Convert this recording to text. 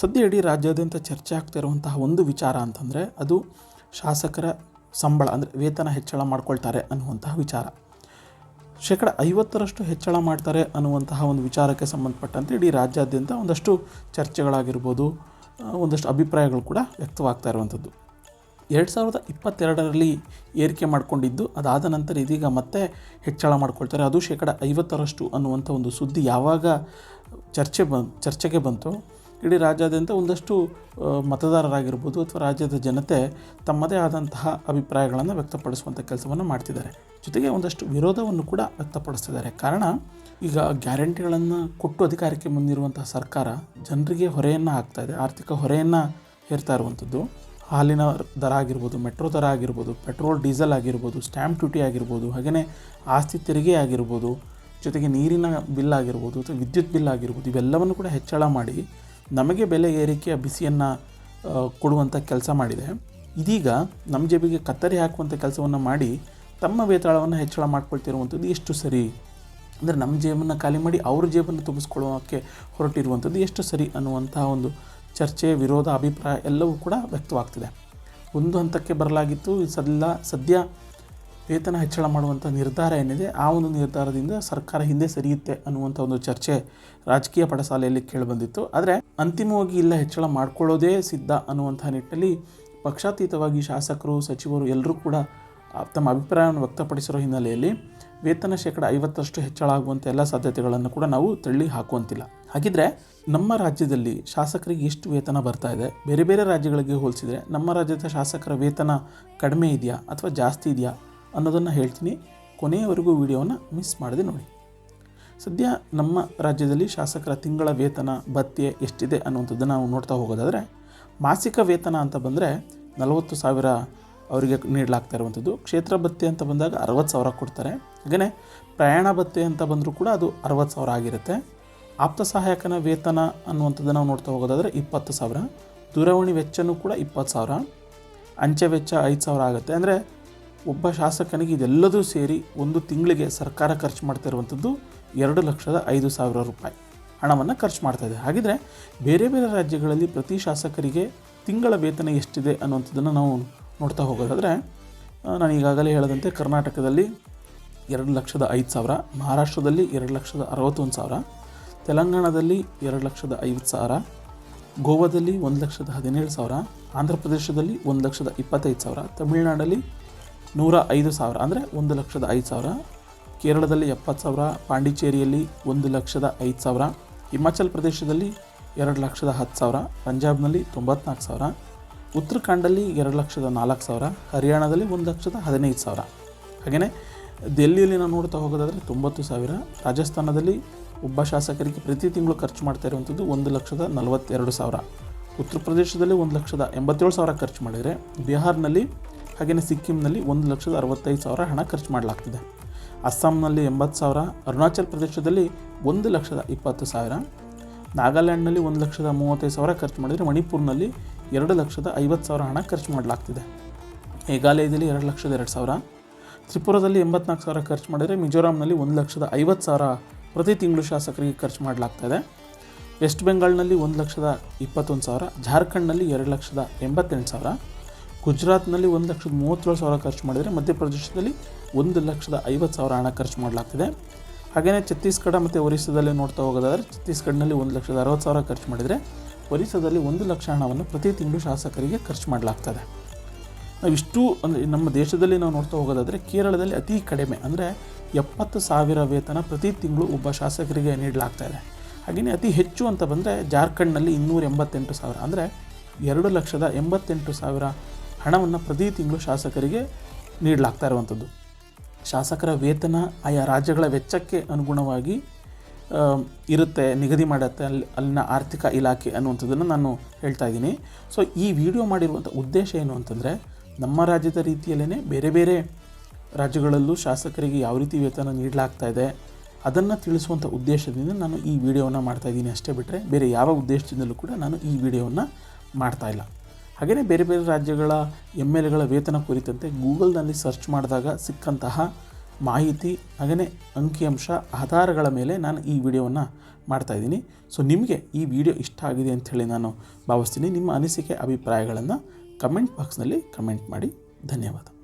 ಸದ್ಯ ಇಡೀ ರಾಜ್ಯಾದ್ಯಂತ ಚರ್ಚೆ ಆಗ್ತಾ ಇರುವಂತಹ ಒಂದು ವಿಚಾರ ಅಂತಂದರೆ ಅದು ಶಾಸಕರ ಸಂಬಳ, ಅಂದರೆ ವೇತನ ಹೆಚ್ಚಳ ಮಾಡ್ಕೊಳ್ತಾರೆ ಅನ್ನುವಂತಹ ವಿಚಾರ. ಶೇಕಡ ಐವತ್ತರಷ್ಟು ಹೆಚ್ಚಳ ಮಾಡ್ತಾರೆ ಅನ್ನುವಂತಹ ಒಂದು ವಿಚಾರಕ್ಕೆ ಸಂಬಂಧಪಟ್ಟಂತೆ ಇಡೀ ರಾಜ್ಯಾದ್ಯಂತ ಒಂದಷ್ಟು ಚರ್ಚೆಗಳಾಗಿರ್ಬೋದು ಒಂದಷ್ಟು ಅಭಿಪ್ರಾಯಗಳು ಕೂಡ ವ್ಯಕ್ತವಾಗ್ತಾ ಇರುವಂಥದ್ದು. ಎರಡು ಸಾವಿರದ ಇಪ್ಪತ್ತೆರಡರಲ್ಲಿ ಏರಿಕೆ ಮಾಡಿಕೊಂಡಿದ್ದು, ಅದಾದ ನಂತರ ಇದೀಗ ಮತ್ತೆ ಹೆಚ್ಚಳ ಮಾಡ್ಕೊಳ್ತಾರೆ. ಅದು ಶೇಕಡ ಐವತ್ತರಷ್ಟು ಅನ್ನುವಂಥ ಒಂದು ಸುದ್ದಿ ಯಾವಾಗ ಚರ್ಚೆ ಬ, ಚರ್ಚೆಗೆ ಬಂತು ಇಡೀ ರಾಜ್ಯಾದ್ಯಂತ ಒಂದಷ್ಟು ಮತದಾರರಾಗಿರ್ಬೋದು ಅಥವಾ ರಾಜ್ಯದ ಜನತೆ ತಮ್ಮದೇ ಆದಂತಹ ಅಭಿಪ್ರಾಯಗಳನ್ನು ವ್ಯಕ್ತಪಡಿಸುವಂಥ ಕೆಲಸವನ್ನು ಮಾಡ್ತಿದ್ದಾರೆ. ಜೊತೆಗೆ ಒಂದಷ್ಟು ವಿರೋಧವನ್ನು ಕೂಡ ವ್ಯಕ್ತಪಡಿಸ್ತಿದ್ದಾರೆ. ಕಾರಣ, ಈಗ ಗ್ಯಾರಂಟಿಗಳನ್ನು ಕೊಟ್ಟು ಅಧಿಕಾರಕ್ಕೆ ಬಂದಿರುವಂತಹ ಸರ್ಕಾರ ಜನರಿಗೆ ಹೊರೆಯನ್ನು ಹಾಕ್ತಾ ಇದೆ. ಆರ್ಥಿಕ ಹೊರೆಯನ್ನು ಹೇರ್ತಾ ಇರುವಂಥದ್ದು ಹಾಲಿನ ದರ ಆಗಿರ್ಬೋದು, ಮೆಟ್ರೋ ದರ ಆಗಿರ್ಬೋದು, ಪೆಟ್ರೋಲ್, ಡೀಸೆಲ್ ಆಗಿರ್ಬೋದು, ಸ್ಟ್ಯಾಂಪ್ ಡ್ಯೂಟಿ ಆಗಿರ್ಬೋದು ಹಾಗೆಯೇ ಆಸ್ತಿ ತೆರಿಗೆ ಆಗಿರ್ಬೋದು, ಜೊತೆಗೆ ನೀರಿನ ಬಿಲ್ ಆಗಿರ್ಬೋದು ಅಥವಾ ವಿದ್ಯುತ್ ಬಿಲ್ ಆಗಿರ್ಬೋದು, ಇವೆಲ್ಲವನ್ನು ಕೂಡ ಹೆಚ್ಚಳ ಮಾಡಿ ನಮಗೆ ಬೆಲೆ ಏರಿಕೆಯ ಬಿಸಿಯನ್ನು ಕೊಡುವಂಥ ಕೆಲಸ ಮಾಡಿದೆ. ಇದೀಗ ನಮ್ಮ ಜೇಬಿಗೆ ಕತ್ತರಿ ಹಾಕುವಂಥ ಕೆಲಸವನ್ನು ಮಾಡಿ ತಮ್ಮ ವೇತಾಳವನ್ನು ಹೆಚ್ಚಳ ಮಾಡ್ಕೊಳ್ತಿರುವಂಥದ್ದು ಎಷ್ಟು ಸರಿ? ಅಂದರೆ ನಮ್ಮ ಜೇಬನ್ನು ಖಾಲಿ ಮಾಡಿ ಅವ್ರ ಜೇಬನ್ನು ತುಂಬಿಸ್ಕೊಳ್ಳೋಕ್ಕೆ ಹೊರಟಿರುವಂಥದ್ದು ಎಷ್ಟು ಸರಿ ಅನ್ನುವಂತಹ ಒಂದು ಚರ್ಚೆ, ವಿರೋಧ, ಅಭಿಪ್ರಾಯ ಎಲ್ಲವೂ ಕೂಡ ವ್ಯಕ್ತವಾಗ್ತಿದೆ. ಒಂದು ಹಂತಕ್ಕೆ ಬರಲಾಗಿತ್ತು. ಸದ್ಯ ಸದ್ಯ ವೇತನ ಹೆಚ್ಚಳ ಮಾಡುವಂಥ ನಿರ್ಧಾರ ಏನಿದೆ, ಆ ಒಂದು ನಿರ್ಧಾರದಿಂದ ಸರ್ಕಾರ ಹಿಂದೆ ಸರಿಯುತ್ತೆ ಅನ್ನುವಂಥ ಒಂದು ಚರ್ಚೆ ರಾಜಕೀಯ ಪಡಸಾಲೆಯಲ್ಲಿ ಕೇಳಿಬಂದಿತ್ತು. ಆದರೆ ಅಂತಿಮವಾಗಿ ಇಲ್ಲ, ಹೆಚ್ಚಳ ಮಾಡ್ಕೊಳ್ಳೋದೇ ಸಿದ್ಧ ಅನ್ನುವಂಥ ನಿಟ್ಟಿನಲ್ಲಿ ಪಕ್ಷಾತೀತವಾಗಿ ಶಾಸಕರು, ಸಚಿವರು ಎಲ್ಲರೂ ಕೂಡ ತಮ್ಮ ಅಭಿಪ್ರಾಯವನ್ನು ವ್ಯಕ್ತಪಡಿಸಿರೋ ಹಿನ್ನೆಲೆಯಲ್ಲಿ ವೇತನ ಶೇಕಡ ಐವತ್ತರಷ್ಟು ಹೆಚ್ಚಳ ಆಗುವಂಥ ಎಲ್ಲ ಸಾಧ್ಯತೆಗಳನ್ನು ಕೂಡ ನಾವು ತಳ್ಳಿ ಹಾಕುವಂತಿಲ್ಲ. ಹಾಗಿದ್ರೆ ನಮ್ಮ ರಾಜ್ಯದಲ್ಲಿ ಶಾಸಕರಿಗೆ ಎಷ್ಟು ವೇತನ ಬರ್ತಾ ಇದೆ? ಬೇರೆ ಬೇರೆ ರಾಜ್ಯಗಳಿಗೆ ಹೋಲಿಸಿದರೆ ನಮ್ಮ ರಾಜ್ಯದ ಶಾಸಕರ ವೇತನ ಕಡಿಮೆ ಇದೆಯಾ ಅಥವಾ ಜಾಸ್ತಿ ಇದೆಯಾ? ಅನ್ನೋದನ್ನು ಹೇಳ್ತೀನಿ. ಕೊನೆಯವರೆಗೂ ವಿಡಿಯೋವನ್ನು ಮಿಸ್ ಮಾಡದೆ ನೋಡಿ. ಸದ್ಯ ನಮ್ಮ ರಾಜ್ಯದಲ್ಲಿ ಶಾಸಕರ ತಿಂಗಳ ವೇತನ, ಭತ್ಯೆ ಎಷ್ಟಿದೆ ಅನ್ನುವಂಥದ್ದನ್ನು ನಾವು ನೋಡ್ತಾ ಹೋಗೋದಾದರೆ, ಮಾಸಿಕ ವೇತನ ಅಂತ ಬಂದರೆ ನಲವತ್ತು ಸಾವಿರ ಅವರಿಗೆ ನೀಡಲಾಗ್ತಾ ಇರುವಂಥದ್ದು. ಕ್ಷೇತ್ರ ಭತ್ಯೆ ಅಂತ ಬಂದಾಗ ಅರವತ್ತು ಸಾವಿರ ಕೊಡ್ತಾರೆ. ಹಾಗೆಯೇ ಪ್ರಯಾಣ ಭತ್ಯೆ ಅಂತ ಬಂದರೂ ಕೂಡ ಅದು ಅರವತ್ತು ಸಾವಿರ ಆಗಿರುತ್ತೆ. ಆಪ್ತ ಸಹಾಯಕನ ವೇತನ ಅನ್ನುವಂಥದ್ದು ನಾವು ನೋಡ್ತಾ ಹೋಗೋದಾದರೆ ಇಪ್ಪತ್ತು ಸಾವಿರ. ದೂರವಾಣಿ ವೆಚ್ಚನೂ ಕೂಡ ಇಪ್ಪತ್ತು ಸಾವಿರ. ಅಂಚೆ ವೆಚ್ಚ ಐದು ಸಾವಿರ ಆಗುತ್ತೆ. ಅಂದರೆ ಒಬ್ಬ ಶಾಸಕನಿಗೆ ಇದೆಲ್ಲದೂ ಸೇರಿ ಒಂದು ತಿಂಗಳಿಗೆ ಸರ್ಕಾರ ಖರ್ಚು ಮಾಡ್ತಾ ಇರುವಂಥದ್ದು ಎರಡು ಲಕ್ಷದ ಐದು ಸಾವಿರ ರೂಪಾಯಿ ಹಣವನ್ನು ಖರ್ಚು ಮಾಡ್ತಾ ಇದೆ. ಹಾಗಿದ್ರೆ ಬೇರೆ ಬೇರೆ ರಾಜ್ಯಗಳಲ್ಲಿ ಪ್ರತಿ ಶಾಸಕರಿಗೆ ತಿಂಗಳ ವೇತನ ಎಷ್ಟಿದೆ ಅನ್ನುವಂಥದ್ದನ್ನು ನಾವು ನೋಡ್ತಾ ಹೋಗೋದಾದರೆ ನಾನು ಈಗಾಗಲೇ ಹೇಳದಂತೆ ಕರ್ನಾಟಕದಲ್ಲಿ ಎರಡು ಲಕ್ಷದ ಐದು ಸಾವಿರ, ಮಹಾರಾಷ್ಟ್ರದಲ್ಲಿ ಎರಡು ಲಕ್ಷದ ಅರವತ್ತೊಂದು ಸಾವಿರ, ತೆಲಂಗಾಣದಲ್ಲಿ ಎರಡು ಲಕ್ಷದ ಐವತ್ತು ಸಾವಿರ, ಗೋವಾದಲ್ಲಿ ಒಂದು ಲಕ್ಷದ ಹದಿನೇಳು ಸಾವಿರ, ಆಂಧ್ರ ಪ್ರದೇಶದಲ್ಲಿ ಒಂದು ಲಕ್ಷದ ಇಪ್ಪತ್ತೈದು ಸಾವಿರ, ತಮಿಳುನಾಡಲ್ಲಿ ನೂರ ಐದು ಸಾವಿರ, ಅಂದರೆ ಒಂದು ಲಕ್ಷದ ಐದು ಸಾವಿರ. ಕೇರಳದಲ್ಲಿ ಎಪ್ಪತ್ತು ಸಾವಿರ, ಪಾಂಡಿಚೇರಿಯಲ್ಲಿ ಒಂದು ಲಕ್ಷದ ಐದು ಸಾವಿರ. ಹಿಮಾಚಲ ಪ್ರದೇಶದಲ್ಲಿ ಎರಡು ಲಕ್ಷದ ಹತ್ತು ಸಾವಿರ, ಪಂಜಾಬ್ನಲ್ಲಿ ತೊಂಬತ್ನಾಲ್ಕು ಸಾವಿರ. ಉತ್ತರಾಖಂಡಲ್ಲಿ ಎರಡು ಲಕ್ಷದ ನಾಲ್ಕು ಸಾವಿರ, ಹರಿಯಾಣದಲ್ಲಿ ಒಂದು ಲಕ್ಷದ ಹದಿನೈದು ಸಾವಿರ. ಹಾಗೆಯೇ ದೆಲ್ಲಿಯಲ್ಲಿ ನಾವು ನೋಡ್ತಾ ಹೋಗೋದಾದರೆ ತೊಂಬತ್ತು ಸಾವಿರ, ರಾಜಸ್ಥಾನದಲ್ಲಿ ಒಬ್ಬ ಶಾಸಕರಿಗೆ ಪ್ರತಿ ತಿಂಗಳು ಖರ್ಚು ಮಾಡ್ತಾ ಇರುವಂಥದ್ದು ಒಂದು ಲಕ್ಷದ ನಲವತ್ತೆರಡು ಸಾವಿರ. ಉತ್ತರ ಪ್ರದೇಶದಲ್ಲಿ ಒಂದು ಲಕ್ಷದ ಎಂಬತ್ತೇಳು ಸಾವಿರ ಖರ್ಚು ಮಾಡಿದರೆ, ಬಿಹಾರ್ನಲ್ಲಿ ಹಾಗೆಯೇ ಸಿಕ್ಕಿಂನಲ್ಲಿ ಒಂದು ಲಕ್ಷದ ಅರವತ್ತೈದು ಸಾವಿರ ಹಣ ಖರ್ಚು ಮಾಡಲಾಗ್ತಿದೆ. ಅಸ್ಸಾಂನಲ್ಲಿ ಎಂಬತ್ತು ಸಾವಿರ, ಅರುಣಾಚಲ ಪ್ರದೇಶದಲ್ಲಿ ಒಂದು ಲಕ್ಷದ ಇಪ್ಪತ್ತು ಸಾವಿರ, ನಾಗಾಲ್ಯಾಂಡ್ನಲ್ಲಿ ಒಂದು ಲಕ್ಷದ ಮೂವತ್ತೈದು ಸಾವಿರ ಖರ್ಚು ಮಾಡಿದರೆ ಮಣಿಪುರ್ನಲ್ಲಿ ಎರಡು ಲಕ್ಷದ ಐವತ್ತು ಸಾವಿರ ಹಣ ಖರ್ಚು ಮಾಡಲಾಗ್ತಿದೆ. ಮೇಘಾಲಯದಲ್ಲಿ ಎರಡು ಲಕ್ಷದ ಎರಡು ಸಾವಿರ, ತ್ರಿಪುರದಲ್ಲಿ ಎಂಬತ್ನಾಲ್ಕು ಸಾವಿರ ಖರ್ಚು ಮಾಡಿದರೆ ಮಿಜೋರಾಂನಲ್ಲಿ ಒಂದು ಲಕ್ಷದ ಐವತ್ತು ಸಾವಿರ ಪ್ರತಿ ತಿಂಗಳು ಶಾಸಕರಿಗೆ ಖರ್ಚು ಮಾಡಲಾಗ್ತದೆ. ವೆಸ್ಟ್ ಬೆಂಗಾಲ್ನಲ್ಲಿ ಒಂದು ಲಕ್ಷದ ಇಪ್ಪತ್ತೊಂದು ಸಾವಿರ, ಜಾರ್ಖಂಡ್ನಲ್ಲಿ ಎರಡು ಲಕ್ಷದ ಎಂಬತ್ತೆಂಟು ಸಾವಿರ ಗುಜರಾತ್ನಲ್ಲಿ ಒಂದು ಲಕ್ಷದ ಮೂವತ್ತೇಳು ಸಾವಿರ ಖರ್ಚು ಮಾಡಿದರೆ ಮಧ್ಯಪ್ರದೇಶದಲ್ಲಿ ಒಂದು ಲಕ್ಷದ ಐವತ್ತು ಸಾವಿರ ಹಣ ಖರ್ಚು ಮಾಡಲಾಗ್ತಿದೆ. ಹಾಗೆಯೇ ಛತ್ತೀಸ್ಗಢ ಮತ್ತು ಒರಿಸ್ಸಾದಲ್ಲಿ ನೋಡ್ತಾ ಹೋಗೋದಾದರೆ ಛತ್ತೀಸ್ಗಢನಲ್ಲಿ ಒಂದು ಲಕ್ಷದ ಅರವತ್ತು ಸಾವಿರ ಖರ್ಚು ಮಾಡಿದರೆ ಒರಿಸ್ಸಾದಲ್ಲಿ ಒಂದು ಲಕ್ಷ ಹಣವನ್ನು ಪ್ರತಿ ತಿಂಗಳು ಶಾಸಕರಿಗೆ ಖರ್ಚು ಮಾಡಲಾಗ್ತದೆ. ನಾವು ಇಷ್ಟು ಅಂದರೆ ನಮ್ಮ ದೇಶದಲ್ಲಿ ನಾವು ನೋಡ್ತಾ ಹೋಗೋದಾದರೆ ಕೇರಳದಲ್ಲಿ ಅತಿ ಕಡಿಮೆ ಅಂದರೆ ಎಪ್ಪತ್ತು ಸಾವಿರ ವೇತನ ಪ್ರತಿ ತಿಂಗಳು ಒಬ್ಬ ಶಾಸಕರಿಗೆ ನೀಡಲಾಗ್ತಾಯಿದೆ ಹಾಗೆಯೇ ಅತಿ ಹೆಚ್ಚು ಅಂತ ಬಂದರೆ ಜಾರ್ಖಂಡ್ನಲ್ಲಿ ಇನ್ನೂರ ಎಂಬತ್ತೆಂಟು ಸಾವಿರ ಅಂದರೆ ಎರಡು ಲಕ್ಷದ ಎಂಬತ್ತೆಂಟು ಸಾವಿರ ಹಣವನ್ನು ಪ್ರತಿ ತಿಂಗಳು ಶಾಸಕರಿಗೆ ನೀಡಲಾಗ್ತಾ ಇರುವಂಥದ್ದು. ಶಾಸಕರ ವೇತನ ಆಯಾ ರಾಜ್ಯಗಳ ವೆಚ್ಚಕ್ಕೆ ಅನುಗುಣವಾಗಿ ಇರುತ್ತೆ, ನಿಗದಿ ಮಾಡುತ್ತೆ, ಅಲ್ಲಿ, ಅಲ್ಲಿನ ಆರ್ಥಿಕ ಇಲಾಖೆ ಅನ್ನುವಂಥದ್ದನ್ನು ನಾನು ಹೇಳ್ತಾ ಇದ್ದೀನಿ. ಸೊ ಈ ವಿಡಿಯೋ ಮಾಡಿರುವಂಥ ಉದ್ದೇಶ ಏನು ಅಂತಂದರೆ, ನಮ್ಮ ರಾಜ್ಯದ ರೀತಿಯಲ್ಲೇ ಬೇರೆ ಬೇರೆ ರಾಜ್ಯಗಳಲ್ಲೂ ಶಾಸಕರಿಗೆ ಯಾವ ರೀತಿ ವೇತನ ನೀಡಲಾಗ್ತಾ ಇದೆ, ಅದನ್ನು ತಿಳಿಸುವಂಥ ಉದ್ದೇಶದಿಂದ ನಾನು ಈ ವಿಡಿಯೋವನ್ನು ಮಾಡ್ತಾ ಇದ್ದೀನಿ ಅಷ್ಟೇ ಬಿಟ್ಟರೆ ಬೇರೆ ಯಾವ ಉದ್ದೇಶದಿಂದಲೂ ಕೂಡ ನಾನು ಈ ವಿಡಿಯೋವನ್ನು ಮಾಡ್ತಾ ಇಲ್ಲ. ಹಾಗೆಯೇ ಬೇರೆ ಬೇರೆ ರಾಜ್ಯಗಳ ಎಂ ಎಲ್ ಎಗಳ ವೇತನ ಕುರಿತಂತೆ ಗೂಗಲ್ನಲ್ಲಿ ಸರ್ಚ್ ಮಾಡಿದಾಗ ಸಿಕ್ಕಂತಹ ಮಾಹಿತಿ, ಹಾಗೆಯೇ ಅಂಕಿಅಂಶ, ಆಧಾರಗಳ ಮೇಲೆ ನಾನು ಈ ವಿಡಿಯೋವನ್ನು ಮಾಡ್ತಾಯಿದ್ದೀನಿ ಸೊ ನಿಮಗೆ ಈ ವಿಡಿಯೋ ಇಷ್ಟ ಆಗಿದೆ ಅಂಥೇಳಿ ನಾನು ಭಾವಿಸ್ತೀನಿ. ನಿಮ್ಮ ಅನಿಸಿಕೆ, ಅಭಿಪ್ರಾಯಗಳನ್ನು ಕಮೆಂಟ್ ಬಾಕ್ಸ್ನಲ್ಲಿ ಕಮೆಂಟ್ ಮಾಡಿ. ಧನ್ಯವಾದ.